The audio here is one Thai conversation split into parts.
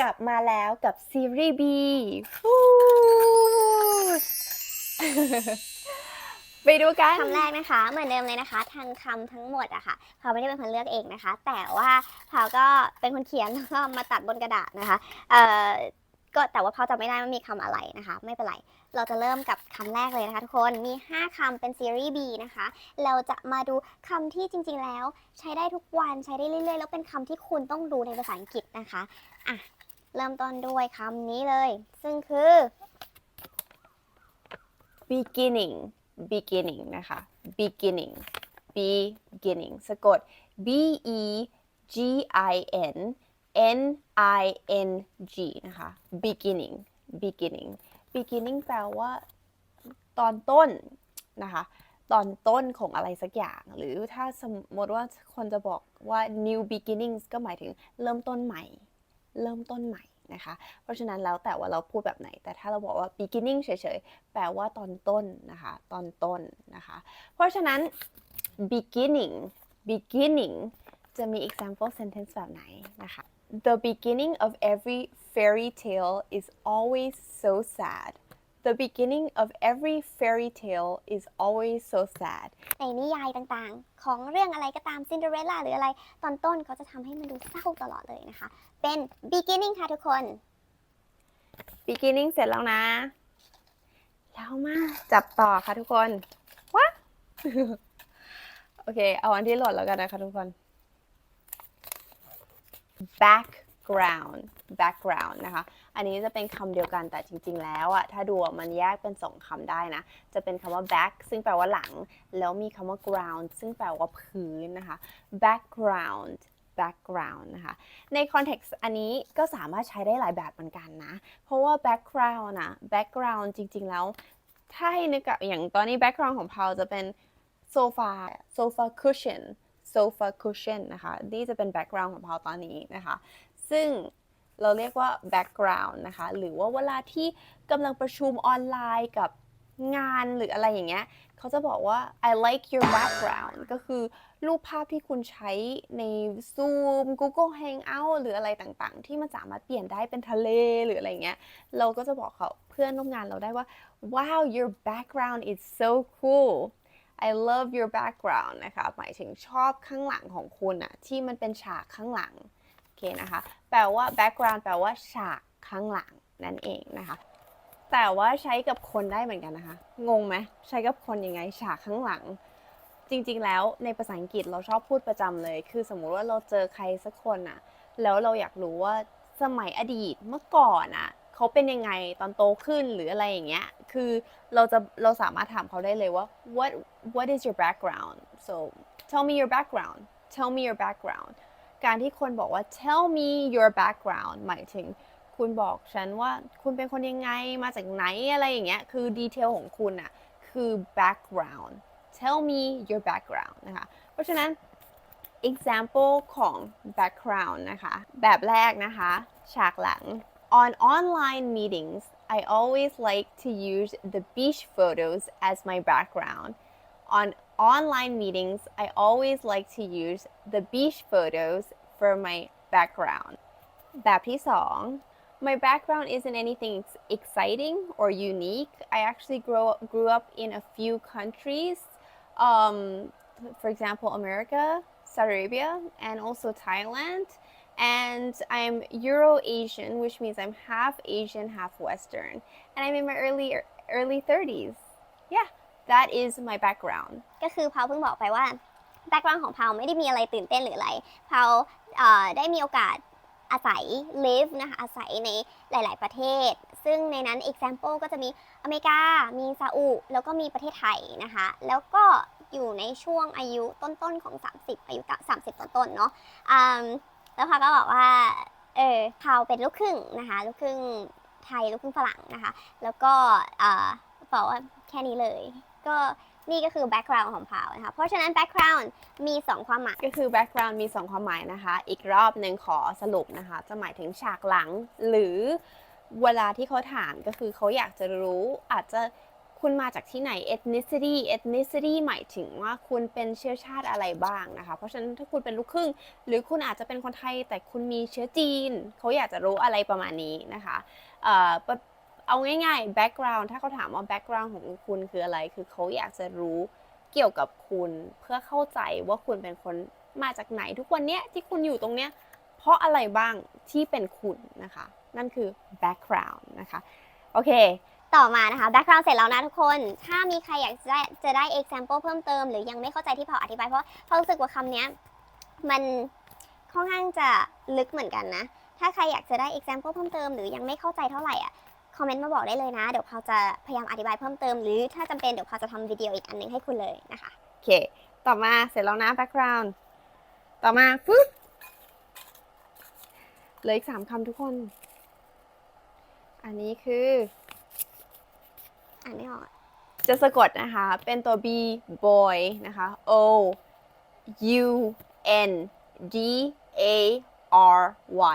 กลับมาแล้วกับซีรีส์ B ฟู้ไปดูกันคำแรกนะคะ เหมือนเดิมเลยนะคะทางคำทั้งหมดอะค่ะพาวไม่ได้เป็นคนเลือกเองนะคะ แต่ว่าพาวก็เป็นคนเขียนแล้วก็มาตัดบนกระดาษนะคะเอ่อก็แต่ว่าพาวจำไม่ได้ว่ามีคำอะไรนะคะ ไม่เป็นไร เราจะเริ่มกับคำแรกเลยนะคะทุกคนมี 5คำเป็นซีรีส์ B นะคะ เราจะมาดูคำที่จริง ๆ แล้ว ใช้ได้ทุกวันใช้ได้เรื่อยๆ แล้วเป็นคำที่คุณต้องรู้ในภาษาอังกฤษนะคะอะ เริ่มต้นด้วยคำนี้เลย ซึ่งคือ beginning beginning นะคะ beginning beginning สะกด b e g i n n i n g นะคะ beginning beginning beginning แปลว่าตอนต้นนะคะ ตอนต้นของอะไรสักอย่าง หรือถ้าสมมติว่าคนจะบอกว่า new beginnings ก็หมายถึงเริ่มต้นใหม่ เริ่มต้นใหม่นะคะ เพราะฉะนั้นแล้วแต่ว่าเราพูดแบบไหน แต่ถ้าเราบอกว่า beginning เฉยๆ แปลว่าตอนต้นนะคะ ตอนต้นนะคะ เพราะฉะนั้น beginning beginning จะมี example sentence แบบไหนนะคะ The beginning of every fairy tale is always so sad The beginning of every fairy tale is always so sad ในนิยายต่างๆ ของเรื่องอะไรก็ตามซินเดอเรลล่าหรืออะไร ตอนต้นเขาจะทำให้มันดูเศร้าตลอดเลยนะคะ เป็น beginning ค่ะทุกคน beginning เสร็จแล้วนะ แล้วมาจับต่อค่ะทุกคนว้าโอเค เอาอันที่โหลดแล้วกันนะคะทุกคน background background นะคะอันนี้จะเป็นคำเดียวกันแต่จริง ๆ แล้วอะถ้าดูมันแยกเป็นสองคำได้นะ จะเป็นคำว่า back ซึ่งแปลว่าหลัง แล้วมีคำว่า ground ซึ่งแปลว่าพื้นนะคะ background background นะคะ ในคอนเท็กซ์อันนี้ก็สามารถใช้ได้หลายแบบเหมือนกันนะ เพราะว่า background นะ background จริง ๆ แล้ว ถ้าให้นึกอะอย่างตอนนี้ background ของพาวจะเป็นโซฟา โซฟา cushion โซฟา cushion นะคะ นี่จะเป็น background ของพาวตอนนี้นะคะ ซึ่ง เราเรียกว่า background นะคะ หรือว่าเวลาที่กำลังประชุมออนไลน์กับงานหรืออะไรอย่างเงี้ยเขาจะบอกว่า I like your background ก็คือรูปภาพที่คุณใช้ใน Zoom Google Hangout หรืออะไรต่างๆ ที่มันสามารถเปลี่ยนได้เป็นทะเลหรืออะไรเงี้ย เราก็จะบอกเขาเพื่อนร่วมงานเราได้ว่า wow your background is so cool I love your background นะคะ หมายถึงชอบข้างหลังของคุณอะที่มันเป็นฉากข้างหลัง เคนะคะ แปลว่า background แปลว่าฉากข้างหลังนั่นเองนะคะ แต่ว่าใช้กับคนได้เหมือนกันนะคะ งงไหมใช้กับคนยังไงฉากข้างหลัง จริงๆ แล้วในภาษาอังกฤษเราชอบพูดประจำเลย คือสมมุติว่าเราเจอใครสักคนอะแล้วเราอยากรู้ว่าสมัยอดีตเมื่อก่อนอะเขาเป็นยังไงตอนโตขึ้นหรืออะไรอย่างเงี้ย คือเราจะเราสามารถถามเขาได้เลยว่า what what is your background so tell me your background tell me your background การที่คนบอกว่า tell me your background หมายถึงคุณบอกฉันว่าคุณเป็นคนยังไงมาจากไหนอะไรอย่างเงี้ยคือดีเทลของคุณอะคือ background tell me your background นะคะ เพราะฉะนั้น example ของ background นะคะ แบบแรกนะคะ ฉากหลัง on online meetings I always like to use the beach photos as my background on online meetings I always like to use the beach photos for my background แบบที่สอง My background isn't anything ex- exciting or unique. I actually grow, grew up in a few countries, um, for example, America, Saudi Arabia, and also Thailand. And I'm Euro Asian, which means I'm half Asian, half Western. And I'm in my early early 30s. Yeah, That is my background. ก็คือพาวเพิ่งบอกไปว่า background ของพาวไม่ได้มีอะไรตื่นเต้นหรืออะไรพาวได้มีโอกาสอาศัย live นะคะอาศัยในหลาย ๆ ประเทศ ซึ่งในนั้น example ก็จะมีอเมริกา มีซาอุ แล้วก็มีประเทศไทยนะคะ แล้วก็อยู่ในช่วงอายุต้น ๆ ของ 30 อายุ 30 ต้น ๆ เนาะแล้วพาวก็บอกว่า เออพาวเป็นลูกครึ่งนะคะ ลูกครึ่งไทย ลูกครึ่งฝรั่งนะคะ แล้วก็อบอกว่าแค่นี้เลย ก็นี่ก็คือ background ของพาวนะคะ เพราะฉะนั้น background มี 2 ความหมาย ก็คือ background มี 2 ความหมายนะคะ อีกรอบหนึ่งขอสรุปนะคะ จะหมายถึงฉากหลัง หรือเวลาที่เขาถามก็คือเขาอยากจะรู้อาจจะคุณมาจากที่ไหน ethnicity ethnicity หมายถึงว่าคุณเป็นเชื้อชาติอะไรบ้างนะคะ เพราะฉะนั้นถ้าคุณเป็นลูกครึ่ง หรือคุณอาจจะเป็นคนไทยแต่คุณมีเชื้อจีน เขาอยากจะรู้อะไรประมาณนี้นะคะเอ่อปะ เอาง่ายๆ background ถ้าเขาถามว่า background ของคุณคืออะไร คือเขาอยากจะรู้เกี่ยวกับคุณเพื่อเข้าใจว่าคุณเป็นคนมาจากไหนทุกวันเนี้ยที่คุณอยู่ตรงเนี้ยเพราะอะไรบ้างที่เป็นคุณนะคะ นั่นคือ background นะคะ โอเค ต่อมานะคะ background เสร็จแล้วนะทุกคน ถ้ามีใครอยากจะได้จะได้ example เพิ่มเติม หรือยังไม่เข้าใจที่พออธิบาย เพราะเพรารู้สึกว่าคำนี้มันค่อนข้างจะลึกเหมือนกันนะ ถ้าใครอยากจะได้ example เพิ่มเติม หรือยังไม่เข้าใจเท่าไหร่อะ อมเมนต์มาบอกได้เลยนะ เดี๋ยวพาวจะพยายามอธิบายเพิ่มเติม หรือถ้าจำเป็นเดี๋ยวพาวจะทำวิดีโออีกอันหนึงให้คุณเลยนะคะ โอเค ต่อมาเสร็จแล้วนะ background ต่อมาปึ๊บเหลืออีกสามคำทุกคน อันนี้คือ อ่านไม่ออกอะจะสะกดนะคะ เป็นตัว b boy นะคะ o u n d a r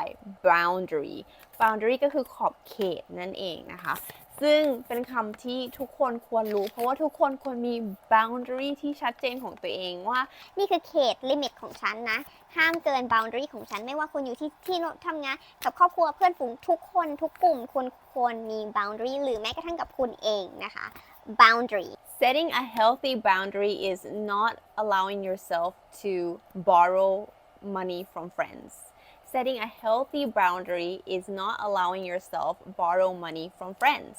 y boundary boundary ก็คือขอบเขตนั่นเองนะคะ ซึ่งเป็นคำที่ทุกคนควรรู้ เพราะว่าทุกคนควรมี boundary ที่ชัดเจนของตัวเองว่า นี่คือเขตลิมิตของฉันนะ ห้ามเกิน boundary ของฉัน ไม่ว่าคุณอยู่ที่ที่ทำงานกับครอบครัวเพื่อนฝูงทุกคนทุกกลุ่มคุณควรมี boundary หรือแม้กระทั่งกับคุณเองนะคะ boundary setting a healthy boundary is not allowing yourself to borrow money from friends. Setting a healthy boundary is not allowing yourself borrow money from friends.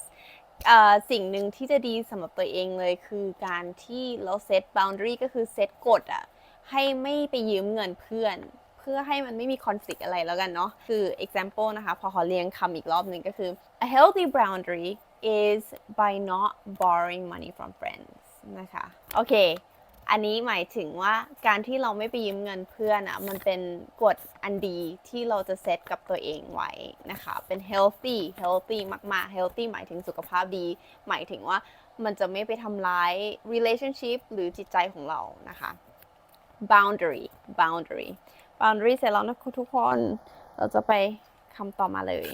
สิ่งหนึ่งที่จะดีสำหรับตัวเองเลยคือการที่เราเซต boundary ก็คือเซตกฎอะให้ไม่ไปยืมเงินเพื่อน เพื่อให้มันไม่มี conflict อะไรแล้วกันเนาะคือ example นะคะ พอขอเรียงคำอีกรอบหนึ่งก็คือ a healthy boundary is by not borrowing money from friends นะคะ โอเค อันนี้หมายถึงว่าการที่เราไม่ไปยืมเงินเพื่อนอะมันเป็นกฎอันดีที่เราจะเซตกับตัวเองไว้นะคะ เป็น healthy healthy มาก ๆ healthy หมายถึงสุขภาพดี หมายถึงว่ามันจะไม่ไปทำร้าย relationship หรือจิตใจของเรานะคะ boundary boundary boundary เสร็จแล้วนะทุกคน เราจะไปคำต่อมาเลย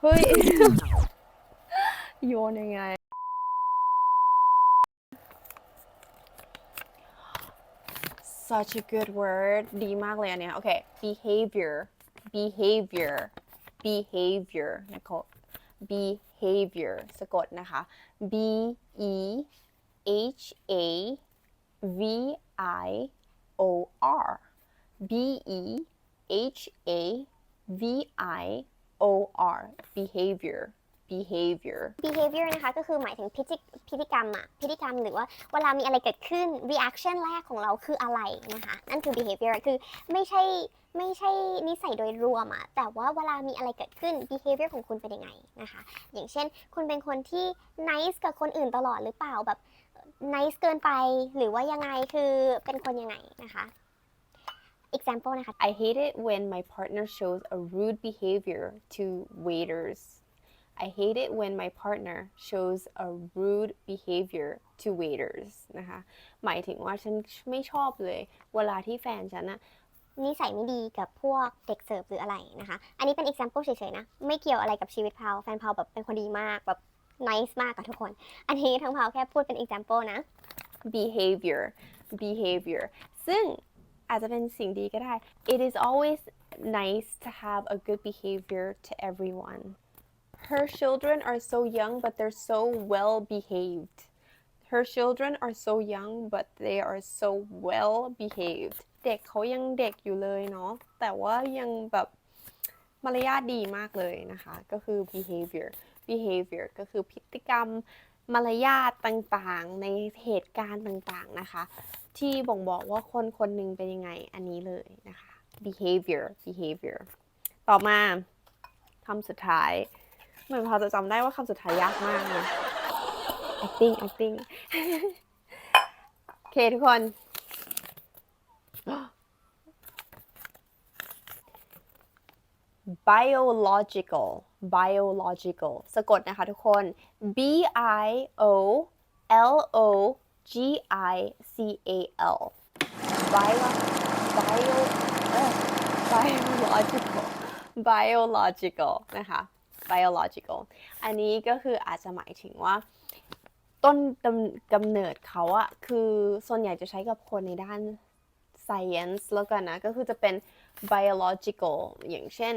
เฮ้ย โยนยังไง such a good word ดีมากเลยอันเนี้ยโอเค behavior behavior behavior นะคะ behavior สะกดนะคะ b e h a v i o r b e h a v i o r behavior Behavior behavior นะคะก็คือหมายถึงพฤติพฤติกรรมอะพฤติกรรมหรือว่าเวลามีอะไรเกิดขึ้น reaction แรกของเราคืออะไรนะคะนั่นคือ behavior คือไม่ใช่ไม่ใช่นิสัยโดยรวมอะแต่ว่าเวลามีอะไรเกิดขึ้น behavior ของคุณเป็นยังไงนะคะ อย่างเช่น คุณเป็นคนที่ nice กับคนอื่นตลอดหรือเปล่าแบบ nice เกินไป หรือว่ายังไงคือเป็นคนยังไงนะคะ example นะคะ I hate it when my partner shows a rude behavior to waiters. I hate it when my partner shows a rude behavior to waiters นะคะ หมายถึงว่าฉันไม่ชอบเลย เวลาที่แฟนฉันอะนิสัยไม่ดีกับพวกเด็กเสิร์ฟหรืออะไรนะคะ อันนี้เป็น example เฉยๆนะ ไม่เกี่ยวอะไรกับชีวิตพาว แฟนพาวแบบเป็นคนดีมากแบบ nice มากกับทุกคน อันนี้ทั้งพาวแค่พูดเป็น example นะ behavior behavior ซึ่งอาจจะเป็นสิ่งดีก็ได้ it is always nice to have a good behavior to everyone her children are so young but they're so well behaved her children are so young but they are so well behaved เด็กเขายังเด็กอยู่เลยเนาะ แต่ว่ายังแบบมารยาทดีมากเลยนะคะ ก็คือ behavior behavior ก็คือพฤติกรรมมารยาทต่างๆ ในเหตุการณ์ต่างๆนะคะ ที่บ่งบอกว่าคนคนหนึ่งเป็นยังไงอันนี้เลยนะคะ behavior behavior ต่อมาคำสุดท้าย เหมือนพอจะจำได้ว่าคำสุดท้ายยากมากนะ acting acting โอเคทุกคน biological biological สะกดนะคะทุกคน b i o l o g i c a l bio bio biological biological นะคะ biological อันนี้ก็คืออาจจะหมายถึงว่า ต้นกำเนิดเขาอะคือส่วนใหญ่จะใช้กับคนในด้าน science แล้วกันนะ ก็คือจะเป็น biological อย่างเช่น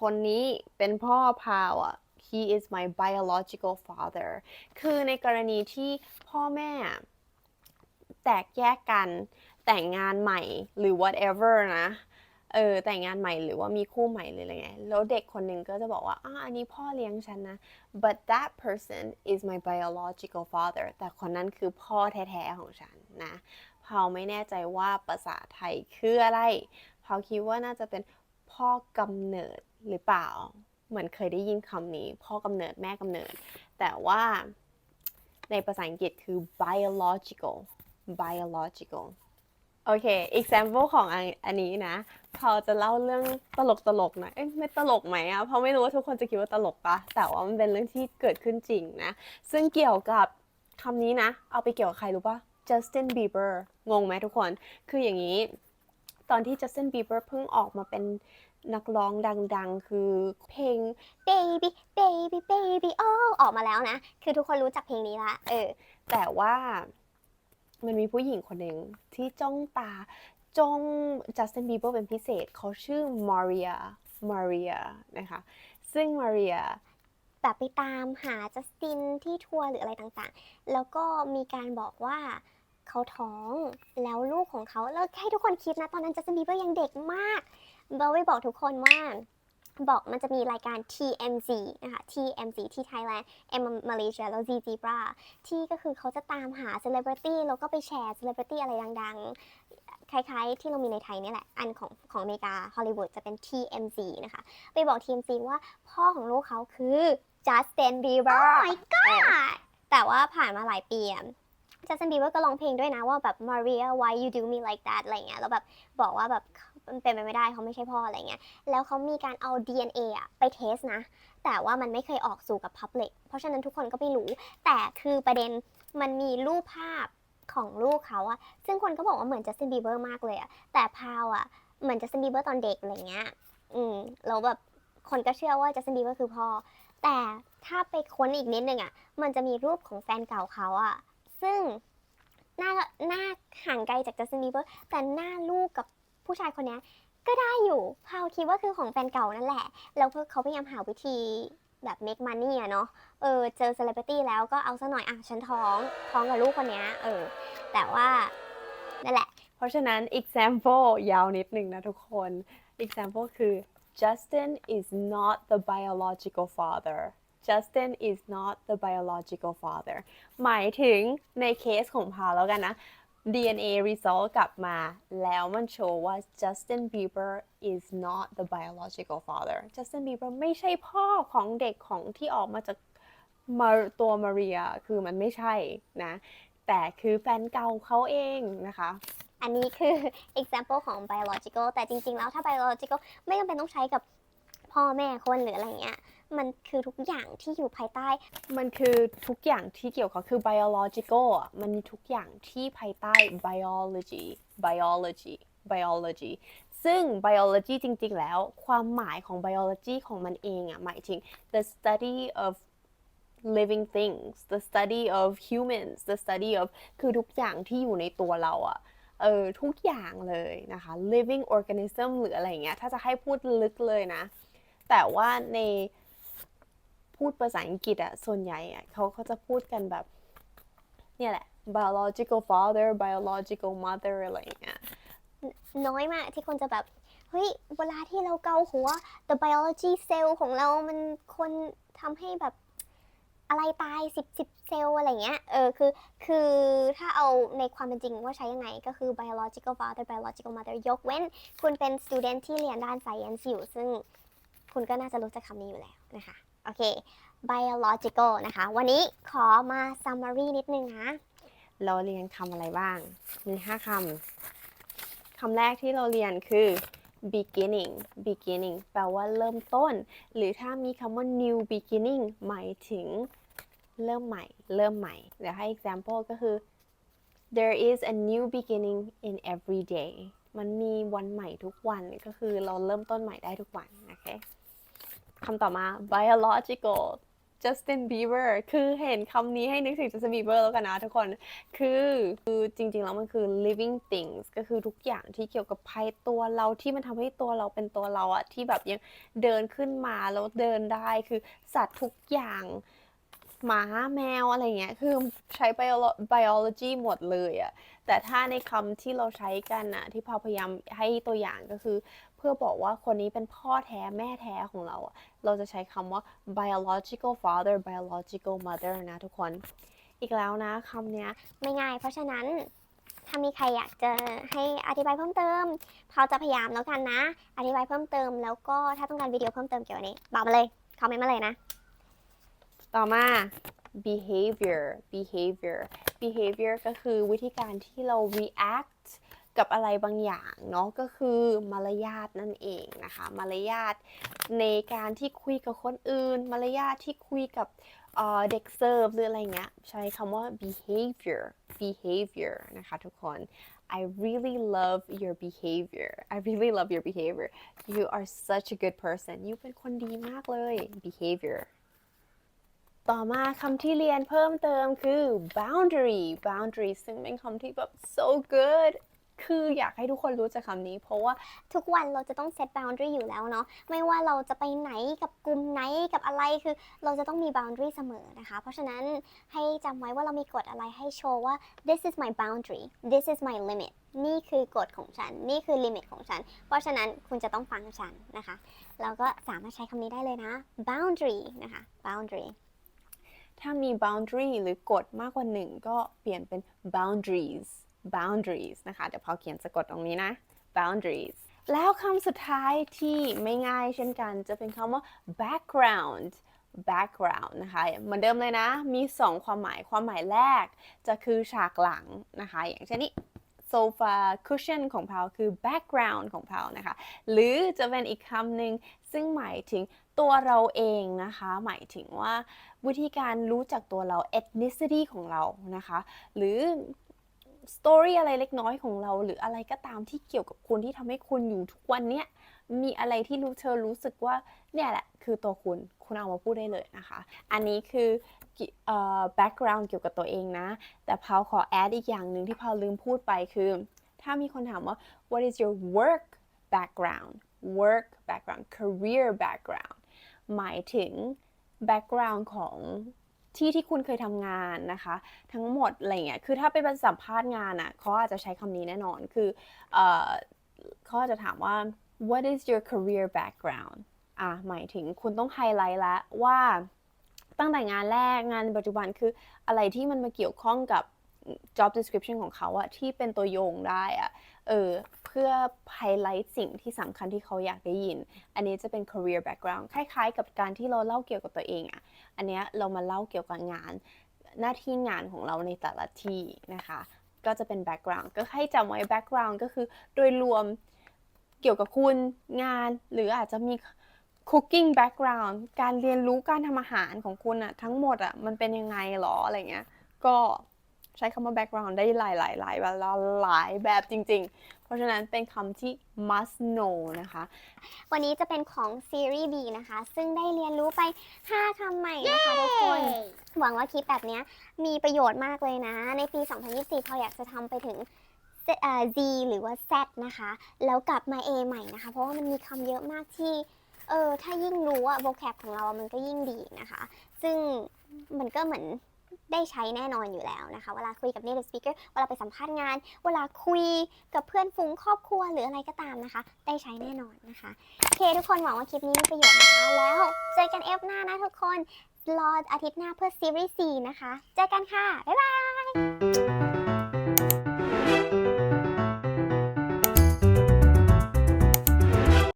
คนนี้เป็นพ่อพาวอะ he is my biological father คือในกรณีที่พ่อแม่แตกแยกกันแต่งงานใหม่หรือ whatever นะ เออแต่งงานใหม่หรือว่ามีคู่ใหม่หรืออะไรเงี้ยแล้วเด็กคนหนึ่งก็จะบอกว่าอ่าอันนี้พ่อเลี้ยงฉันนะ but that person is my biological father แต่คนนั้นคือพ่อแท้ๆของฉันนะเผาไม่แน่ใจว่าภาษาไทยคืออะไรเผาคิดว่าน่าจะเป็นพ่อกำเนิดหรือเปล่า เหมือนเคยได้ยินคำนี้ พ่อกำเนิดแม่กำเนิด แต่ว่าในภาษาอังกฤษคือ biological biological โอเค example ของอันอันนี้นะ พอจะเล่าเรื่องตลกตลกน่อยเอ้ยไม่ตลกไหมอะเพราะไม่รู้ว่าทุกคนจะคิดว่าตลกปะแต่ว่ามันเป็นเรื่องที่เกิดขึ้นจริงนะ ซึ่งเกี่ยวกับคำนี้นะ เอาไปเกี่ยวกับใครรู้ปะ Justin Bieber งงไหมทุกคน คืออย่างนี้ ตอนที่ Justin Bieber เพิ่งออกมาเป็นนักร้องดังๆ คือเพลง baby baby baby โอ้ออกมาแล้วนะ คือทุกคนรู้จักเพลงนี้ละ เออ แต่ว่า มันมีผู้หญิงคนหนึ่งที่จ้องตาจ้อง Justin Bieber เป็นพิเศษ เขาชื่อ Maria Maria นะคะ ซึ่ง Maria แบบไปตามหาจัสตินที่ทัวร์หรืออะไรต่างๆ แล้วก็มีการบอกว่าเขาท้องแล้วลูกของเขาแล้วให้ทุกคนคิดนะ ตอนนั้นจัสตินบีเบอร์ยังเด็กมากเบลไปบอกทุกคนว่า บอกมันจะมีรายการ TMZ นะคะ TMZ ที่ไทยแลนด์ M มาเลเซียแล้ว Z Zebra ที่ก็คือเขาจะตามหา celebrity แล้วก็ไปแชร์ celebrity อะไรดังๆ คล้ายๆ ที่เรามีในไทยเนี่ยแหละ อันของของอเมริกาฮอลลีวูดจะเป็น TMZ นะคะ ไปบอก TMZ ว่าพ่อของลูกเขาคือ Justin Bieber oh my god แต่ว่าผ่านมาหลายปีอะ Justin Bieber ก็ร้องเพลงด้วยนะว่าแบบ Maria why you do me like that อะไรเงี้ยแล้วแบบบอกว่าแบบ มันเป็นไปไม่ได้เขาไม่ใช่พ่ออะไรเงี้ยแล้วเขามีการเอา DNA อะไปเทสนะ แต่ว่ามันไม่เคยออกสู่กับ Public เพราะฉะนั้นทุกคนก็ไม่รู้ แต่คือประเด็นมันมีรูปภาพของลูกเขาอะซึ่งคนก็บอกว่าเหมือน Justin Bieber มากเลยอะแต่พาวอะเหมือน Justin Bieber ตอนเด็กอะไรเงี้ยอืมแล้วแบบคนก็เชื่อว่า Justin Bieber คือพ่อ แต่ถ้าไปค้นอีกนิดนึงอะมันจะมีรูปของแฟนเก่าเขาอะซึ่งหน้าหน้าห่างไกลจาก Justin Bieber แต่หน้าลูกกับ ผู้ชายคนนี้ก็ได้อยู่พาวคิดว่าคือของแฟนเก่านั่นแหละ แล้วเขาพยายามหาวิธีแบบ make money อะเนาะ เออ เจอ celebrity แล้วก็เอาซะหน่อยอะฉันท้อง ท้องกับลูกคนนี้เออ แต่ว่า นั่นแหละ เพราะฉะนั้น example ยาวนิดหนึ่งนะทุกคน example คือ Justin is not the biological father Justin is not the biological father หมายถึงในเคสของพาวแล้วกันนะ DNA result กลับมา แล้วมันโชว์ว่า Justin Bieber is not the biological father Justin Bieber ไม่ใช่พ่อของเด็กของที่ออกมาจากมาตัวมาเรีย คือมันไม่ใช่นะ แต่คือแฟนเก่าเขาเองนะคะ อันนี้คือ example ของ biological แต่จริง ๆ แล้วถ้า biological ไม่จำเป็นต้องใช้กับพ่อแม่คนหรืออะไรเงี้ย มันคือทุกอย่างที่อยู่ภายใต้ มันคือทุกอย่างที่เกี่ยวกับคือ biological อะ มันมีทุกอย่างที่ภายใต้ biology biology biology ซึ่ง biology จริง ๆ แล้ว ความหมายของ biology ของมันเองอะ หมายถึง the study of living things the study of humans the study of คือทุกอย่างที่อยู่ในตัวเราอะเออทุกอย่างเลยนะคะ living organism หรืออะไรเงี้ย ถ้าจะให้พูดลึกเลยนะ แต่ว่าใน พูดภาษาอังกฤษอะส่วนใหญ่อะเขาเขาจะพูดกันแบบ เนี่ยแหละ biological father biological mother อะไรอย่างเงี้ยน้อยมากที่คนจะแบบ เฮ้ย เวลาที่เราเกาหัว the biology cell ของเรามันคนทำให้แบบอะไรตาย10 10เซลล์อะไรเงี้ย เออ คือ คือถ้าเอาในความเป็นจริงว่าใช้ยังไง ก็คือ biological father biological mother ยกเว้น คุณเป็น student ที่เรียนด้าน science อยู่ ซึ่งคุณก็น่าจะรู้จักคำนี้อยู่แล้วนะคะ โอเค biological นะคะ วันนี้ขอมา summary นิดนึงนะ เราเรียนคำอะไรบ้าง มีห้าคำ คำแรกที่เราเรียนคือ beginning beginning แปลว่าเริ่มต้น หรือถ้ามีคำว่า new beginning หมายถึงเริ่มใหม่ เริ่มใหม่ เดี๋ยวให้ example ก็คือ there is a new beginning in every day มันมีวันใหม่ทุกวัน ก็คือเราเริ่มต้นใหม่ได้ทุกวันโอเค คำต่อมา biological Justin Bieber คือเห็นคำนี้ให้นึกถึง Justin Bieber แล้วกันนะทุกคน คือคือจริงๆ แล้วมันคือ living things ก็คือทุกอย่างที่เกี่ยวกับภายตัวเราที่มันทำให้ตัวเราเป็นตัวเราอะที่แบบยังเดินขึ้นมาแล้วเดินได้คือสัตว์ทุกอย่างหมาแมวอะไรเงี้ย คือใช้ bio- biology หมดเลยอะแต่ถ้าในคำที่เราใช้กันอะที่พาพยายามให้ตัวอย่างก็คือ เพื่อบอกว่าคนนี้เป็นพ่อแท้แม่แท้ของเราอะเราจะใช้คำว่า biological father biological mother นะทุกคน อีกแล้วนะคำเนี้ยไม่ง่าย เพราะฉะนั้นถ้ามีใครอยากจะให้อธิบายเพิ่มเติมเขาจะพยายามแล้วกันนะ อธิบายเพิ่มเติม แล้วก็ถ้าต้องการวิดีโอเพิ่มเติมเกี่ยวกับนี้บอกมาเลยคอมเมนต์มาเลยนะ ต่อมา behavior behavior behavior ก็คือวิธีการที่เรา react กับอะไรบางอย่างเนาะก็คือมารยาทนั่นเองนะคะ มารยาทในการที่คุยกับคนอื่น มารยาทที่คุยกับเด็กเสิร์ฟหรืออะไรเงี้ยใช้คำว่า behavior behavior นะคะทุกคน I really love your behavior I really love your behavior you are such a good person you เป็นคนดีมากเลย behavior ต่อมาคำที่เรียนเพิ่มเติมคือ boundary boundary ซึ่งเป็นคำที่แบบ so good คืออยากให้ทุกคนรู้จักคำนี้ เพราะว่าทุกวันเราจะต้องเซต boundary อยู่แล้วเนาะไม่ว่าเราจะไปไหนกับกลุ่มไหนกับอะไรคือ เราจะต้องมี boundary เสมอนะคะ เพราะฉะนั้นให้จำไว้ว่าเรามีกฎอะไรให้โชว์ว่า this is my boundary this is my limit นี่คือกฎของฉัน นี่คือ limit ของฉัน เพราะฉะนั้นคุณจะต้องฟังฉันนะคะเราก็สามารถใช้คำนี้ได้เลยนะ boundary นะคะ boundary ถ้ามี boundary หรือกฎมากกว่าหนึ่งก็เปลี่ยนเป็น boundaries boundaries นะคะ เดี๋ยวพอเขียนสะกดตรงนี้นะ boundaries แล้วคำสุดท้ายที่ไม่ง่ายเช่นกันจะเป็นคำว่า background background นะคะเหมือนเดิมเลยนะ มี 2 ความหมายความหมายแรก จะคือฉากหลังนะคะ อย่างเช่นนี้โซฟา cushion ของเพาคือ background ของเพานะคะ หรือจะเป็นอีกคำหนึ่งซึ่งหมายถึงตัวเราเองนะคะ หมายถึงว่าวิธีการรู้จักตัวเรา ethnicity ของเรานะคะ หรือ story อะไรเล็กน้อยของเรา หรืออะไรก็ตามที่เกี่ยวกับคุณที่ทำให้คุณอยู่ทุกวันเนี้ยมีอะไรที่รู้เธอรู้สึกว่าเนี่ยแหละ คือตัวคุณคุณเอามาพูดได้เลยนะคะ อันนี้คือเอ่อ background เกี่ยวกับตัวเองนะ แต่พาวขอแอดอีกอย่างหนึ่งที่พาวลืมพูดไปคือ ถ้ามีคนถามว่า what is your work background work background career background หมายถึง background ของ ที่ที่คุณเคยทำงานนะคะ ทั้งหมดอะไรเงี้ยคือถ้าไปเป็นสัมภาษณ์งานอะเขาอาจจะใช้คำนี้แน่นอนคือเออเขาอาจจะถามว่า what is your career background อะหมายถึงคุณต้องไฮไลท์ละว่าตั้งแต่งานแรกงานปัจจุบันคืออะไรที่มันมาเกี่ยวข้องกับ job description ของเขาอะที่เป็นตัวโยงได้อะเออ พื่อไฮไลท์สิ่งที่สำคัญที่เขาอยากได้ยิน อันนี้จะเป็น career background คล้ายๆ กับการที่เราเล่าเกี่ยวกับตัวเองอะอันเนี้ยเรามาเล่าเกี่ยวกับงาน หน้าที่งานของเราในแต่ละที่นะคะ ก็จะเป็น background ก็ให้จำไว้ background ก็คือโดยรวมเกี่ยวกับคุณงาน หรืออาจจะมี cooking background การเรียนรู้การทำอาหารของคุณอะทั้งหมดอะมันเป็นยังไงหรออะไรเงี้ย ก็ ใช้คำว่า background ได้หลายหลายหลายแบบหลายแบบจริง ๆ เพราะฉะนั้นเป็นคำที่ must know นะคะ วันนี้จะเป็นของซีรีส์ B นะคะ ซึ่งได้เรียนรู้ไป 5คำใหม่นะคะทุกคน หวังว่าคลิปแบบเนี้ยมีประโยชน์มากเลยนะ ในปี 2024พออยากจะทำไปถึง Z เอ่อ Z หรือว่า Z นะคะ แล้วกลับมา A ใหม่นะคะ เพราะว่ามันมีคำเยอะมากที่เออถ้ายิ่งรู้อะ vocab ของเราอะมันก็ยิ่งดีนะคะ ซึ่งมันก็เหมือน ได้ใช้แน่นอนอยู่แล้วนะคะ เวลาคุยกับ native speaker เวลาไปสัมภาษณ์งาน เวลาคุยกับเพื่อนฝูงครอบครัวหรืออะไรก็ตามนะคะ ได้ใช้แน่นอนนะคะโอเคทุกคนหวังว่าคลิปนี้มีประโยชน์นะคะ แล้วเจอกันเอฟหน้านะทุกคนรออาทิตย์หน้าเพื่อซีรีส์4นะคะ เจอกันค่ะ บ๊ายบาย